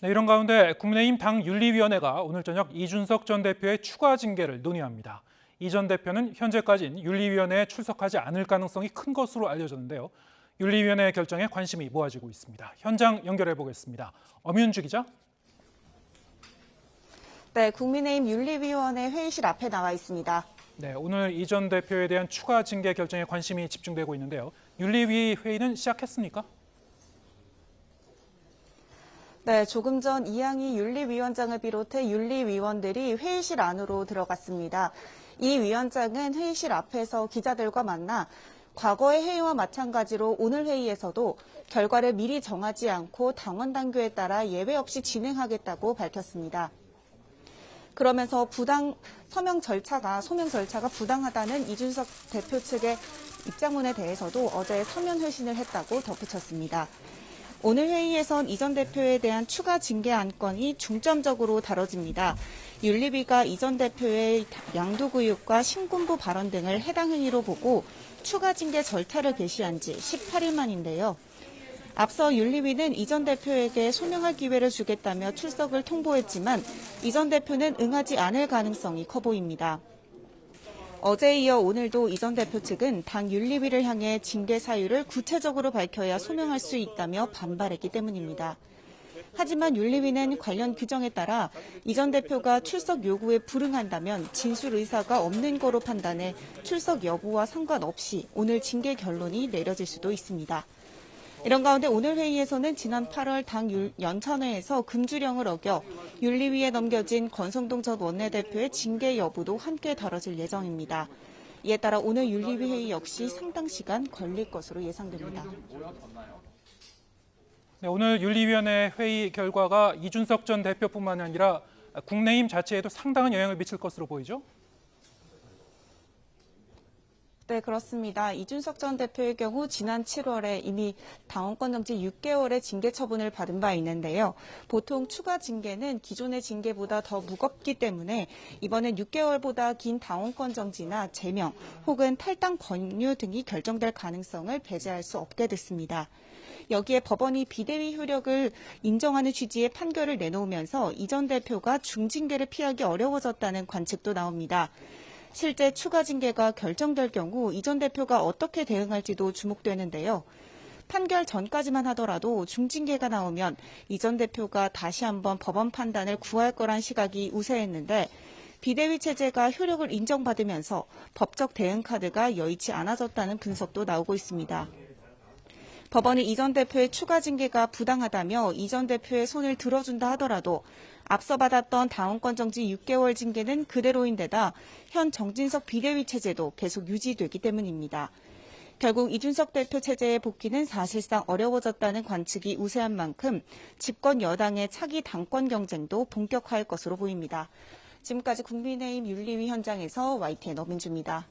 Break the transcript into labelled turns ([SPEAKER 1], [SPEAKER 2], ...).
[SPEAKER 1] 네, 이런 가운데 국민의힘 당 윤리위원회가 오늘 저녁 이준석 전 대표의 추가 징계를 논의합니다. 이 전 대표는 현재까지는 윤리위원회에 출석하지 않을 가능성이 큰 것으로 알려졌는데요. 윤리위원회의 결정에 관심이 모아지고 있습니다. 현장 연결해 보겠습니다. 엄윤주 기자.
[SPEAKER 2] 네, 국민의힘 윤리위원회 회의실 앞에 나와 있습니다.
[SPEAKER 1] 네, 오늘 이 전 대표에 대한 추가 징계 결정에 관심이 집중되고 있는데요. 윤리위 회의는 시작했습니까?
[SPEAKER 2] 네, 조금 전 이양희 윤리위원장을 비롯해 윤리위원들이 회의실 안으로 들어갔습니다. 이 위원장은 회의실 앞에서 기자들과 만나 과거의 회의와 마찬가지로 오늘 회의에서도 결과를 미리 정하지 않고 당원 당규에 따라 예외 없이 진행하겠다고 밝혔습니다. 그러면서 부당 서명 절차가 소명 절차가 부당하다는 이준석 대표 측의 입장문에 대해서도 어제 서면 회신을 했다고 덧붙였습니다. 오늘 회의에선 이전 대표에 대한 추가 징계 안건이 중점적으로 다뤄집니다. 윤리비가 이전 대표의 양도구육과 신군부 발언 등을 해당 행위로 보고 추가 징계 절차를 개시한 지 18일 만인데요. 앞서 윤리위는 이전 대표에게 소명할 기회를 주겠다며 출석을 통보했지만 이전 대표는 응하지 않을 가능성이 커 보입니다. 어제에 이어 오늘도 이전 대표 측은 당 윤리위를 향해 징계 사유를 구체적으로 밝혀야 소명할 수 있다며 반발했기 때문입니다. 하지만 윤리위는 관련 규정에 따라 이전 대표가 출석 요구에 불응한다면 진술 의사가 없는 거로 판단해 출석 여부와 상관없이 오늘 징계 결론이 내려질 수도 있습니다. 이런 가운데 오늘 회의에서는 지난 8월 당 연찬회에서 금주령을 어겨 윤리위에 넘겨진 권성동 전 원내대표의 징계 여부도 함께 다뤄질 예정입니다. 이에 따라 오늘 윤리위 회의 역시 상당 시간 걸릴 것으로 예상됩니다.
[SPEAKER 1] 네, 오늘 윤리위원회 회의 결과가 이준석 전 대표뿐만 아니라 국내힘 자체에도 상당한 영향을 미칠 것으로 보이죠.
[SPEAKER 2] 네, 그렇습니다. 이준석 전 대표의 경우 지난 7월에 이미 당원권 정지 6개월의 징계 처분을 받은 바 있는데요. 보통 추가 징계는 기존의 징계보다 더 무겁기 때문에 이번엔 6개월보다 긴 당원권 정지나 제명 혹은 탈당 권유 등이 결정될 가능성을 배제할 수 없게 됐습니다. 여기에 법원이 비대위 효력을 인정하는 취지의 판결을 내놓으면서 이 전 대표가 중징계를 피하기 어려워졌다는 관측도 나옵니다. 실제 추가 징계가 결정될 경우 이 전 대표가 어떻게 대응할지도 주목되는데요. 판결 전까지만 하더라도 중징계가 나오면 이 전 대표가 다시 한번 법원 판단을 구할 거란 시각이 우세했는데 비대위 체제가 효력을 인정받으면서 법적 대응 카드가 여의치 않아졌다는 분석도 나오고 있습니다. 법원이 이 전 대표의 추가 징계가 부당하다며 이 전 대표의 손을 들어준다 하더라도 앞서 받았던 당원권 정지 6개월 징계는 그대로인 데다 현 정진석 비대위 체제도 계속 유지되기 때문입니다. 결국 이준석 대표 체제의 복귀는 사실상 어려워졌다는 관측이 우세한 만큼 집권 여당의 차기 당권 경쟁도 본격화할 것으로 보입니다. 지금까지 국민의힘 윤리위 현장에서 YTN 어민주입니다.